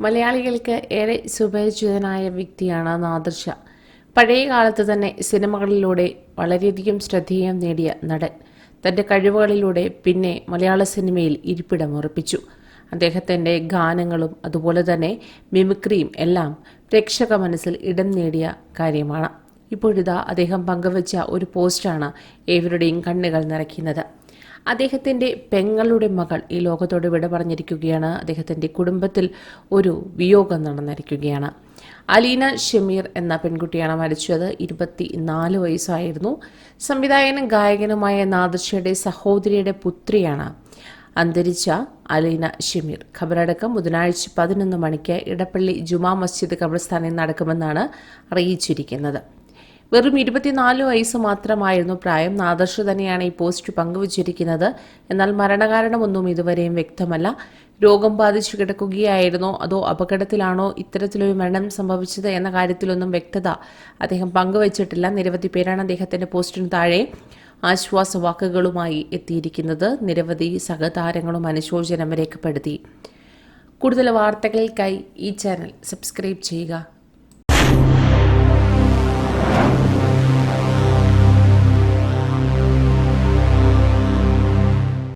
മലയാളികൾക്ക് ഏറെ സുപരിചിതനായ വ്യക്തിയാണ് നാദർഷ പഴയ കാലത്ത് തന്നെ സിനിമകളിലൂടെ വളരെയധികം ശ്രദ്ധേയം നേടിയ നടൻ തന്റെ കഴിവുകളിലൂടെ പിന്നെ മലയാള സിനിമയിൽ ഇരിപ്പിടമുറപ്പിച്ചു അദ്ദേഹത്തിന്റെ ഗാനങ്ങളും അതുപോലെ തന്നെ മിമിക്രിയും എല്ലാം പ്രേക്ഷക മനസ്സിൽ ഇടം നേടിയ കാര്യമാണ്. ഇപ്പോഴിതാ അദ്ദേഹം പങ്കുവച്ച ഒരു പോസ്റ്റാണ് ഏവരുടെയും കണ്ണുകൾ നിറയ്ക്കുന്നത്. അദ്ദേഹത്തിന്റെ പെങ്ങളുടെ മകൾ ഈ ലോകത്തോട് വിട പറഞ്ഞിരിക്കുകയാണ്. അദ്ദേഹത്തിന്റെ കുടുംബത്തിൽ ഒരു വിയോഗം നടന്നിരിക്കുകയാണ്. അലീന ഷമീർ എന്ന പെൺകുട്ടിയാണ് മരിച്ചത്. ഇരുപത്തി നാല് വയസ്സായിരുന്നു. സംവിധായകനും ഗായകനുമായ നാദർഷയുടെ സഹോദരിയുടെ പുത്രിയാണ് അന്തരിച്ച അലീന ഷമീർ. ഖബറടക്കം ബുധനാഴ്ച പതിനൊന്ന് മണിക്ക് ഇടപ്പള്ളി ജുമാ മസ്ജിദ് ഖബർസ്ഥാനിൽ നടക്കുമെന്നാണ് അറിയിച്ചിരിക്കുന്നത്. വെറും ഇരുപത്തിനാല് വയസ്സ് മാത്രമായിരുന്നു പ്രായം. നാദർഷ് തന്നെയാണ് ഈ പോസ്റ്റ് പങ്കുവച്ചിരിക്കുന്നത്. എന്നാൽ മരണകാരണമൊന്നും ഇതുവരെയും വ്യക്തമല്ല. രോഗം ബാധിച്ചു കിടക്കുകയായിരുന്നോ. അതോ അപകടത്തിലാണോ ഇത്തരത്തിലൊരു മരണം സംഭവിച്ചത് എന്ന കാര്യത്തിലൊന്നും വ്യക്തത അദ്ദേഹം പങ്കുവച്ചിട്ടില്ല. നിരവധി പേരാണ് അദ്ദേഹത്തിന്റെ പോസ്റ്റിന് താഴെ ആശ്വാസ വാക്കുകളുമായി എത്തിയിരിക്കുന്നത്. നിരവധി സഹതാരങ്ങളും അനുശോചനം രേഖപ്പെടുത്തി. കൂടുതൽ വാർത്തകൾക്കായി ഈ ചാനൽ സബ്സ്ക്രൈബ് ചെയ്യുക.